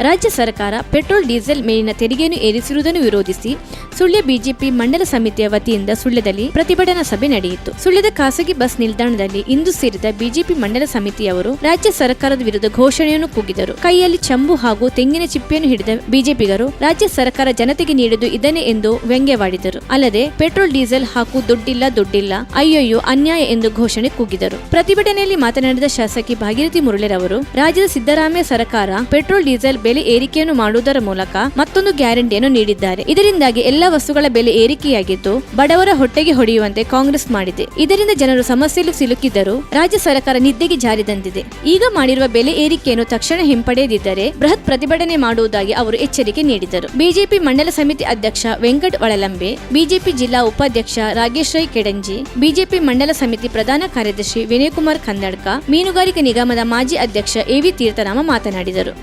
ರಾಜ್ಯ ಸರ್ಕಾರ petrol, diesel ಮೇಲಿನ ತೆರಿಗೆಯನ್ನು ಏರಿಸಿರುವುದನ್ನು ವಿರೋಧಿಸಿ ಸುಳ್ಯ ಬಿಜೆಪಿ ಮಂಡಲ ಸಮಿತಿಯ ವತಿಯಿಂದ ಸುಳ್ಯದಲ್ಲಿ ಪ್ರತಿಭಟನಾ ಸಭೆ ನಡೆಯಿತು. ಸುಳ್ಯದ ಖಾಸಗಿ ಬಸ್ ನಿಲ್ದಾಣದಲ್ಲಿ ಇಂದು ಸೇರಿದ ಬಿಜೆಪಿ ಮಂಡಲ ಸಮಿತಿಯವರು ರಾಜ್ಯ ಸರ್ಕಾರದ ವಿರುದ್ಧ ಘೋಷಣೆಯನ್ನು ಕೂಗಿದರು. ಕೈಯಲ್ಲಿ ಚಂಬು ಹಾಗೂ ತೆಂಗಿನ ಚಿಪ್ಪೆಯನ್ನು ಹಿಡಿದ ಬಿಜೆಪಿಗರು ರಾಜ್ಯ ಸರ್ಕಾರ ಜನತೆಗೆ ನೀಡಿದ್ದು ಇದನ್ನೇ ಎಂದು ವ್ಯಂಗ್ಯವಾಡಿದರು. ಅಲ್ಲದೆ ಪೆಟ್ರೋಲ್, ಡೀಸೆಲ್ ಹಾಕು ದುಡ್ಡಿಲ್ಲ ದುಡ್ಡಿಲ್ಲ, ಅಯ್ಯಯ್ಯೋ, ಅನ್ಯಾಯ ಎಂದು ಘೋಷಣೆ ಕೂಗಿದರು. ಪ್ರತಿಭಟನೆಯಲ್ಲಿ ಮಾತನಾಡಿದ ಶಾಸಕಿ ಭಾಗೀರಥಿ ಮುರಳಿರವರು, ರಾಜ್ಯದ ಸಿದ್ದರಾಮಯ್ಯ ಸರ್ಕಾರ ಪೆಟ್ರೋಲ್, ಡೀಸೆಲ್ ಬೆಲೆ ಏರಿಕೆಯನ್ನು ಮಾಡುವುದರ ಮೂಲಕ ಮತ್ತೊಂದು ಗ್ಯಾರಂಟಿಯನ್ನು ನೀಡಿದ್ದಾರೆ. ಇದರಿಂದಾಗಿ ಎಲ್ಲಾ ವಸ್ತುಗಳ ಬೆಲೆ ಏರಿಕೆಯಾಗಿದ್ದು, ಬಡವರ ಹೊಟ್ಟೆಗೆ ಹೊಡೆಯುವಂತೆ ಕಾಂಗ್ರೆಸ್ ಮಾಡಿದೆ. ಇದರಿಂದ ಜನರು ಸಮಸ್ಯೆಯಲ್ಲಿ ಸಿಲುಕಿದ್ದರೂ ರಾಜ್ಯ ಸರ್ಕಾರ ನಿದ್ದೆಗೆ ಜಾರಿ ತಂದಿದೆ. ಈಗ ಮಾಡಿರುವ ಬೆಲೆ ಏರಿಕೆಯನ್ನು ತಕ್ಷಣ ಹಿಂಪಡೆಯದಿದ್ದರೆ ಬೃಹತ್ ಪ್ರತಿಭಟನೆ ಮಾಡುವುದಾಗಿ ಅವರು ಎಚ್ಚರಿಕೆ ನೀಡಿದರು. ಬಿಜೆಪಿ ಮಂಡಲ ಸಮಿತಿ ಅಧ್ಯಕ್ಷ ವೆಂಕಟ್ ಒಳಲಂಬೆ, ಬಿಜೆಪಿ ಜಿಲ್ಲಾ ಉಪಾಧ್ಯಕ್ಷ ರಾಗೇಶ್ ರೈ ಕೆಡಂಜಿ, ಬಿಜೆಪಿ ಮಂಡಲ ಸಮಿತಿ ಪ್ರಧಾನ ಕಾರ್ಯದರ್ಶಿ ವಿನಯಕುಮಾರ್ ಕನ್ನಡ್ಕ, ಮೀನುಗಾರಿಕೆ ನಿಗಮದ ಮಾಜಿ ಅಧ್ಯಕ್ಷ ಎವಿ ತೀರ್ಥರಾಮ ಮಾತನಾಡಿದರು.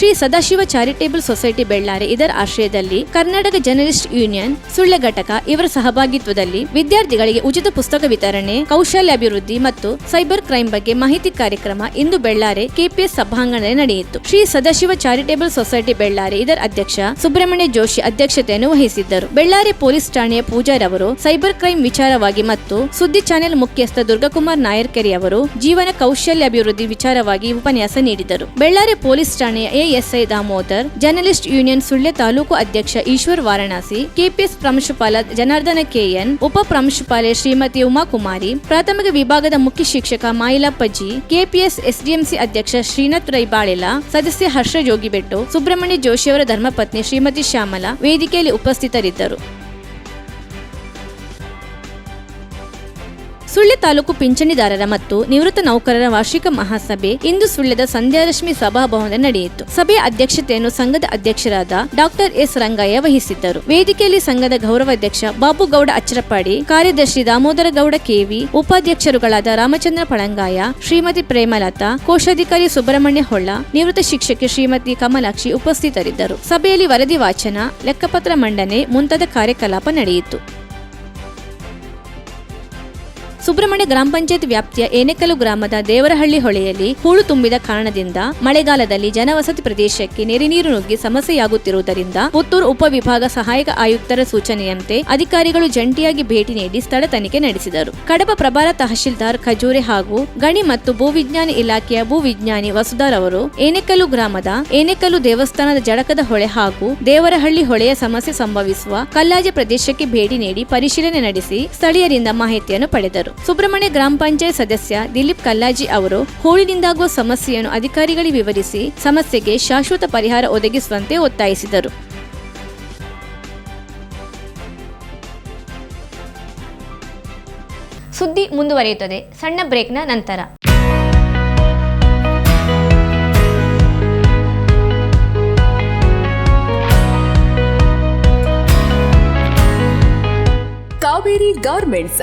ಶ್ರೀ ಸದಾಶಿವ ಚಾರಿಟೇಬಲ್ ಸೊಸೈಟಿ ಬೆಳ್ಳಾರೆ ಇದರ ಆಶ್ರಯದಲ್ಲಿ ಕರ್ನಾಟಕ ಜರ್ನಲಿಸ್ಟ್ ಯೂನಿಯನ್ ಸುಳ್ಳ ಘಟಕ ಇವರ ಸಹಭಾಗಿತ್ವದಲ್ಲಿ ವಿದ್ಯಾರ್ಥಿಗಳಿಗೆ ಉಚಿತ ಪುಸ್ತಕ ವಿತರಣೆ ಕೌಶಲ್ಯ ಅಭಿವೃದ್ಧಿ ಮತ್ತು ಸೈಬರ್ ಕ್ರೈಮ್ ಬಗ್ಗೆ ಮಾಹಿತಿ ಕಾರ್ಯಕ್ರಮ ಇಂದು ಬೆಳ್ಳಾರೆ ಕೆಪಿಎಸ್ ಸಭಾಂಗಣದಲ್ಲಿ ನಡೆಯಿತು. ಶ್ರೀ ಸದಾಶಿವ ಚಾರಿಟೇಬಲ್ ಸೊಸೈಟಿ ಬೆಳ್ಳಾರೆ ಇದರ ಅಧ್ಯಕ್ಷ ಸುಬ್ರಹ್ಮಣ್ಯ ಜೋಶಿ ಅಧ್ಯಕ್ಷತೆಯನ್ನು ವಹಿಸಿದ್ದರು. ಬೆಳ್ಳಾರಿ ಪೊಲೀಸ್ ಠಾಣೆಯ ಪೂಜಾರಿ ಅವರು, ಸೈಬರ್ ಕ್ರೈಮ್ ವಿಚಾರವಾಗಿ ಮತ್ತು ಸುದ್ದಿ ಚಾನೆಲ್ ಮುಖ್ಯಸ್ಥ ದುರ್ಗಕುಮಾರ್ ನಾಯರ್ಕೆರೆ ಅವರು ಜೀವನ ಕೌಶಲ್ಯ ಅಭಿವೃದ್ಧಿ ವಿಚಾರವಾಗಿ ಉಪನ್ಯಾಸ ನೀಡಿದರು. ಬೆಳ್ಳಾರಿ ಪೊಲೀಸ್ ಠಾಣೆಯ ASI Damodar, journalist union Sullia taluk ಅಧ್ಯಕ್ಷ ಈಶ್ವರ್ ವಾರಣಾಸಿ, ಕೆಪಿಎಸ್ ಪ್ರಾಂಶುಪಾಲ ಜನಾರ್ದನ ಕೆಎನ್, ಉಪ ಪ್ರಾಂಶುಪಾಲೆ ಶ್ರೀಮತಿ ಉಮಾಕುಮಾರಿ, ಪ್ರಾಥಮಿಕ ವಿಭಾಗದ ಮುಖ್ಯ ಶಿಕ್ಷಕ ಮಾಯಿಲಪ್ಪಜ್ಜಿ ಕೆಪಿಎಸ್ ಎಸ್ಡಿಎಂಸಿ ಅಧ್ಯಕ್ಷ ಶ್ರೀನಾಥ್ ರೈ ಬಾಳೆಲ, ಸದಸ್ಯ ಹರ್ಷ ಜೋಗಿಬೆಟ್ಟು, ಸುಬ್ರಹ್ಮಣ್ಯ ಜೋಶಿಯವರ ಧರ್ಮಪತ್ನಿ ಶ್ರೀಮತಿ ಶ್ಯಾಮಲ ವೇದಿಕೆಯಲ್ಲಿ ಉಪಸ್ಥಿತರಿದ್ದರು. ಸುಳ್ಯ ತಾಲೂಕು ಪಿಂಚಣಿದಾರರ ಮತ್ತು ನಿವೃತ್ತ ನೌಕರರ ವಾರ್ಷಿಕ ಮಹಾಸಭೆ ಇಂದು ಸುಳ್ಯದ ಸಂಧ್ಯಾರಶ್ಮಿ ಸಭಾಭವನದಲ್ಲಿ ನಡೆಯಿತು. ಸಭೆಯ ಅಧ್ಯಕ್ಷತೆಯನ್ನು ಸಂಘದ ಅಧ್ಯಕ್ಷರಾದ ಡಾಕ್ಟರ್ ಎಸ್ ರಂಗಯ್ಯ ವಹಿಸಿದ್ದರು. ವೇದಿಕೆಯಲ್ಲಿ ಸಂಘದ ಗೌರವಾಧ್ಯಕ್ಷ ಬಾಬುಗೌಡ ಅಚ್ಚರಪಾಡಿ ಕಾರ್ಯದರ್ಶಿ ದಾಮೋದರ ಗೌಡ ಕೆವಿ ಉಪಾಧ್ಯಕ್ಷರುಗಳಾದ ರಾಮಚಂದ್ರ ಪಳಂಗಾಯ, ಶ್ರೀಮತಿ ಪ್ರೇಮಲತಾ, ಕೋಶಾಧಿಕಾರಿ ಸುಬ್ರಹ್ಮಣ್ಯ ಹೊಳ್ಳ, ನಿವೃತ್ತ ಶಿಕ್ಷಕಿ ಶ್ರೀಮತಿ ಕಮಲಾಕ್ಷಿ ಉಪಸ್ಥಿತರಿದ್ದರು. ಸಭೆಯಲ್ಲಿ ವರದಿ ವಾಚನ, ಲೆಕ್ಕಪತ್ರ ಮಂಡನೆ ಮುಂತಾದ ಕಾರ್ಯಕಲಾಪ ನಡೆಯಿತು. ಸುಬ್ರಹ್ಮಣ್ಯ ಗ್ರಾಮ ಪಂಚಾಯತ್ ವ್ಯಾಪ್ತಿಯ ಏನೆಕಲು ಗ್ರಾಮದ ದೇವರಹಳ್ಳಿ ಹೊಳೆಯಲ್ಲಿ ಹೂಳು ತುಂಬಿದ ಕಾರಣದಿಂದ ಮಳೆಗಾಲದಲ್ಲಿ ಜನವಸತಿ ಪ್ರದೇಶಕ್ಕೆ ನೆರೆ ನೀರು ನುಗ್ಗಿ ಸಮಸ್ಯೆಯಾಗುತ್ತಿರುವುದರಿಂದ ಪುತ್ತೂರು ಉಪವಿಭಾಗ ಸಹಾಯಕ ಆಯುಕ್ತರ ಸೂಚನೆಯಂತೆ ಅಧಿಕಾರಿಗಳು ಜಂಟಿಯಾಗಿ ಭೇಟಿ ನೀಡಿ ಸ್ಥಳ ತನಿಖೆ ನಡೆಸಿದರು. ಕಡಬ ಪ್ರಭಾರ ತಹಶೀಲ್ದಾರ್ ಖಜೂರೆ ಹಾಗೂ ಗಣಿ ಮತ್ತು ಭೂವಿಜ್ಞಾನ ಇಲಾಖೆಯ ಭೂವಿಜ್ಞಾನಿ ವಸುಧಾರ್ ಅವರು ಏನೆಕಲು ಗ್ರಾಮದ ಏನೆಕಲು ದೇವಸ್ಥಾನದ ಜಡಕದ ಹೊಳೆ ಹಾಗೂ ದೇವರಹಳ್ಳಿ ಹೊಳೆಯ ಸಮಸ್ಯೆ ಸಂಭವಿಸುವ ಕಲ್ಲಾಜೆ ಪ್ರದೇಶಕ್ಕೆ ಭೇಟಿ ನೀಡಿ ಪರಿಶೀಲನೆ ನಡೆಸಿ ಸ್ಥಳೀಯರಿಂದ ಮಾಹಿತಿಯನ್ನು ಪಡೆದರು. ಸುಬ್ರಹ್ಮಣ್ಯ ಗ್ರಾಮ ಪಂಚಾಯತ್ ಸದಸ್ಯ ದಿಲೀಪ್ ಕಲ್ಲಾಜಿ ಅವರು ಹೂಳಿನಿಂದಾಗುವ ಸಮಸ್ಯೆಯನ್ನು ಅಧಿಕಾರಿಗಳಿಗೆ ವಿವರಿಸಿ ಸಮಸ್ಯೆಗೆ ಶಾಶ್ವತ ಪರಿಹಾರ ಒದಗಿಸುವಂತೆ ಒತ್ತಾಯಿಸಿದರು. ಸುದ್ದಿ ಮುಂದುವರಿಯುತ್ತದೆ. ಸಣ್ಣ ಬ್ರೇಕ್ನ ನಂತರ. ಕಾವೇರಿ ಗಾರ್ಮೆಂಟ್ಸ್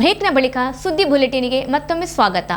ಬ್ರೇಕ್ನ ಬಳಿಕ ಸುದ್ದಿ ಬುಲೆಟಿನ್ಗೆ ಮತ್ತೊಮ್ಮೆ ಸ್ವಾಗತ.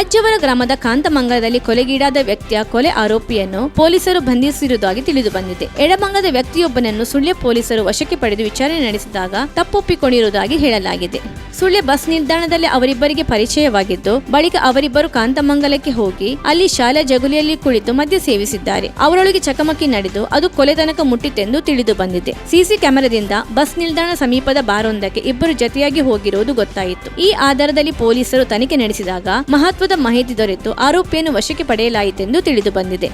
ಅಜ್ಜವರ ಗ್ರಾಮದ ಕಾಂತಮಂಗಲದಲ್ಲಿ ಕೊಲೆಗೀಡಾದ ವ್ಯಕ್ತಿಯ ಕೊಲೆ ಆರೋಪಿಯನ್ನು ಪೊಲೀಸರು ಬಂಧಿಸಿರುವುದಾಗಿ ತಿಳಿದು ಬಂದಿದೆ. ಎಡಮಂಗದ ವ್ಯಕ್ತಿಯೊಬ್ಬನನ್ನು ಸುಳ್ಯ ಪೊಲೀಸರು ವಶಕ್ಕೆ ಪಡೆದು ವಿಚಾರಣೆ ನಡೆಸಿದಾಗ ತಪ್ಪೊಪ್ಪಿಕೊಂಡಿರುವುದಾಗಿ ಹೇಳಲಾಗಿದೆ. ಸುಳ್ಯ ಬಸ್ ನಿಲ್ದಾಣದಲ್ಲಿ ಅವರಿಬ್ಬರಿಗೆ ಪರಿಚಯವಾಗಿದ್ದು, ಬಳಿಕ ಅವರಿಬ್ಬರು ಕಾಂತಮಂಗಲಕ್ಕೆ ಹೋಗಿ ಅಲ್ಲಿ ಶಾಲಾ ಜಗುಲಿಯಲ್ಲಿ ಕುಳಿತು ಮದ್ಯ ಸೇವಿಸಿದ್ದಾರೆ. ಅವರೊಳಗೆ ಚಕಮಕಿ ನಡೆದು ಅದು ಕೊಲೆ ತನಕ ಮುಟ್ಟಿತೆಂದು ತಿಳಿದು ಬಂದಿದೆ. ಸಿಸಿ ಕ್ಯಾಮೆರಾದಿಂದ ಬಸ್ ನಿಲ್ದಾಣ ಸಮೀಪದ ಬಾರೊಂದಕ್ಕೆ ಇಬ್ಬರು ಜತೆಯಾಗಿ ಹೋಗಿರುವುದು ಗೊತ್ತಾಯಿತು. ಈ ಆಧಾರದಲ್ಲಿ ಪೊಲೀಸರು ತನಿಖೆ ನಡೆಸಿದಾಗ ಮಹತ್ವದ ಮಾಹಿತಿ ದೊರೆತು ಆರೋಪಿಯನ್ನು ವಶಕ್ಕೆ ಪಡೆಯಲಾಯಿತೆಂದು ತಿಳಿದು ಬಂದಿದೆ.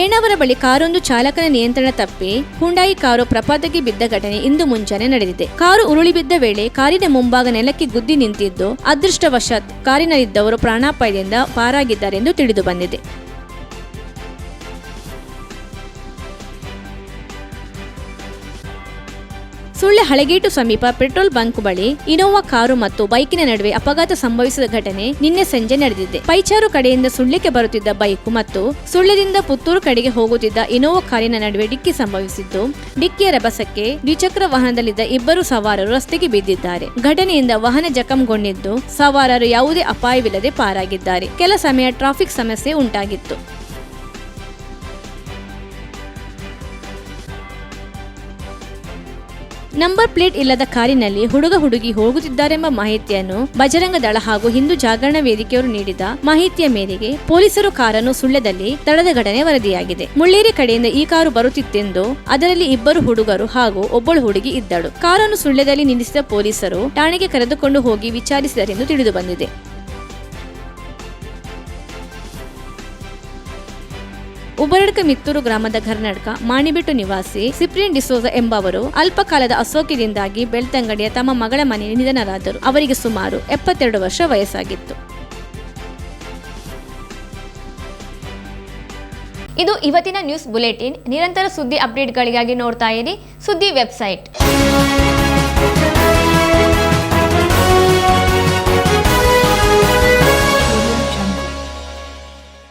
ಏಣವರ ಬಳಿ ಕಾರೊಂದು ಚಾಲಕನ ನಿಯಂತ್ರಣ ತಪ್ಪಿ ಹುಂಡಾಯಿ ಕಾರು ಪ್ರಪಾತಕ್ಕೆ ಬಿದ್ದ ಘಟನೆ ಇಂದು ಮುಂಜಾನೆ ನಡೆದಿದೆ. ಕಾರು ಉರುಳಿ ಬಿದ್ದ ವೇಳೆ ಕಾರಿನ ಮುಂಭಾಗ ನೆಲಕ್ಕೆ ಗುದ್ದಿ ನಿಂತಿದ್ದು ಅದೃಷ್ಟವಶಾತ್ ಕಾರಿನಲ್ಲಿದ್ದವರು ಪ್ರಾಣಾಪಾಯದಿಂದ ಪಾರಾಗಿದ್ದಾರೆಂದು ತಿಳಿದು ಬಂದಿದೆ. ಸುಳ್ಯ ಹಳಗೇಟು ಸಮೀಪ ಪೆಟ್ರೋಲ್ ಬಂಕ್ ಬಳಿ ಇನೋವಾ ಕಾರು ಮತ್ತು ಬೈಕಿನ ನಡುವೆ ಅಪಘಾತ ಸಂಭವಿಸಿದ ಘಟನೆ ನಿನ್ನೆ ಸಂಜೆ ನಡೆದಿದೆ. ಪೈಚಾರು ಕಡೆಯಿಂದ ಸುಳ್ಳಿಕೆ ಬರುತ್ತಿದ್ದ ಬೈಕ್ ಮತ್ತು ಸುಳ್ಳದಿಂದ ಪುತ್ತೂರು ಕಡೆಗೆ ಹೋಗುತ್ತಿದ್ದ ಇನೋವಾ ಕಾರಿನ ನಡುವೆ ಡಿಕ್ಕಿ ಸಂಭವಿಸಿದ್ದು, ಡಿಕ್ಕಿಯ ರಭಸಕ್ಕೆ ದ್ವಿಚಕ್ರ ವಾಹನದಲ್ಲಿದ್ದ ಇಬ್ಬರು ಸವಾರರು ರಸ್ತೆಗೆ ಬಿದ್ದಿದ್ದಾರೆ. ಘಟನೆಯಿಂದ ವಾಹನ ಜಖಂಗೊಂಡಿದ್ದು, ಸವಾರರು ಯಾವುದೇ ಅಪಾಯವಿಲ್ಲದೆ ಪಾರಾಗಿದ್ದಾರೆ. ಕೆಲ ಸಮಯ ಟ್ರಾಫಿಕ್ ಸಮಸ್ಯೆ ಉಂಟಾಗಿತ್ತು. ನಂಬರ್ ಪ್ಲೇಟ್ ಇಲ್ಲದ ಕಾರಿನಲ್ಲಿ ಹುಡುಗ ಹುಡುಗಿ ಹೋಗುತ್ತಿದ್ದಾರೆಂಬ ಮಾಹಿತಿಯನ್ನು ಬಜರಂಗ ದಳ ಹಾಗೂ ಹಿಂದೂ ಜಾಗರಣ ವೇದಿಕೆಯವರು ನೀಡಿದ ಮಾಹಿತಿಯ ಮೇರೆಗೆ ಪೊಲೀಸರು ಕಾರನ್ನು ಸುಳ್ಯದಲ್ಲಿ ತಡೆದ ಘಟನೆ ವರದಿಯಾಗಿದೆ. ಮುಳ್ಳೇರಿ ಕಡೆಯಿಂದ ಈ ಕಾರು ಬರುತ್ತಿತ್ತೆಂದು ಅದರಲ್ಲಿ ಇಬ್ಬರು ಹುಡುಗರು ಹಾಗೂ ಒಬ್ಬಳು ಹುಡುಗಿ ಇದ್ದಳು. ಕಾರನ್ನು ಸುಳ್ಯದಲ್ಲಿ ನಿಲ್ಲಿಸಿದ ಪೊಲೀಸರು ಠಾಣೆಗೆ ಕರೆದುಕೊಂಡು ಹೋಗಿ ವಿಚಾರಿಸಿದರೆಂದು ತಿಳಿದು ಉಬರಡ್ಕ ಮಿತ್ತೂರು ಗ್ರಾಮದ ಕರ್ನಾಟಕ ಮಾಣಿಬೆಟ್ಟು ನಿವಾಸಿ ಸಿಪ್ರಿಯನ್ ಡಿಸೋಜ ಎಂಬವರು ಅಲ್ಪಕಾಲದ ಅಸೋಕ್ಯದಿಂದಾಗಿ ಬೆಳ್ತಂಗಡಿಯ ತಮ್ಮ ಮಗಳ ಮನೆಯಲ್ಲಿ ನಿಧನರಾದರು. ಅವರಿಗೆ ಸುಮಾರು ಎಪ್ಪತ್ತೆರಡು ವರ್ಷ ವಯಸ್ಸಾಗಿತ್ತು. ಇದು ಇವತ್ತಿನ ನ್ಯೂಸ್ ಬುಲೆಟಿನ್. ನಿರಂತರ ಸುದ್ದಿ ಅಪ್ಡೇಟ್ಗಳಿಗಾಗಿ ನೋಡ್ತಾ ಇರಿ ಸುದ್ದಿ ವೆಬ್ಸೈಟ್.